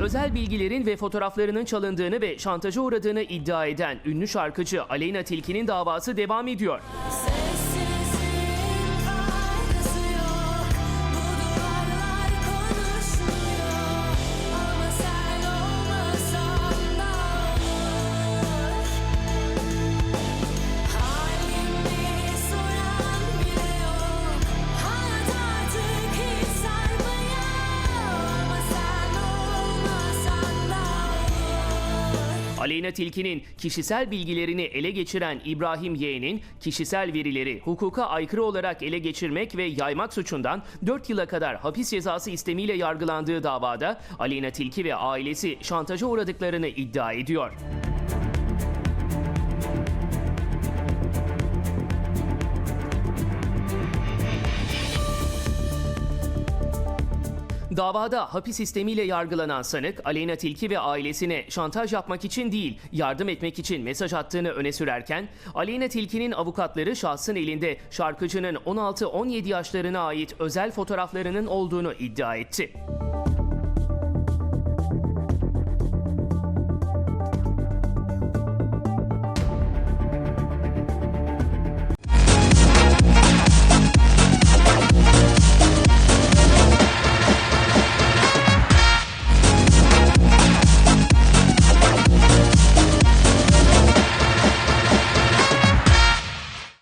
Özel bilgilerin ve fotoğraflarının çalındığını ve şantaja uğradığını iddia eden ünlü şarkıcı Aleyna Tilki'nin davası devam ediyor. Sessizliğin Aleyna Tilki'nin kişisel bilgilerini ele geçiren İbrahim Yeğen'in kişisel verileri hukuka aykırı olarak ele geçirmek ve yaymak suçundan 4 yıla kadar hapis cezası istemiyle yargılandığı davada Aleyna Tilki ve ailesi şantaja uğradıklarını iddia ediyor. Davada hapis sistemiyle yargılanan sanık Aleyna Tilki ve ailesine şantaj yapmak için değil, yardım etmek için mesaj attığını öne sürerken, Aleyna Tilki'nin avukatları şahsın elinde şarkıcının 16-17 yaşlarına ait özel fotoğraflarının olduğunu iddia etti.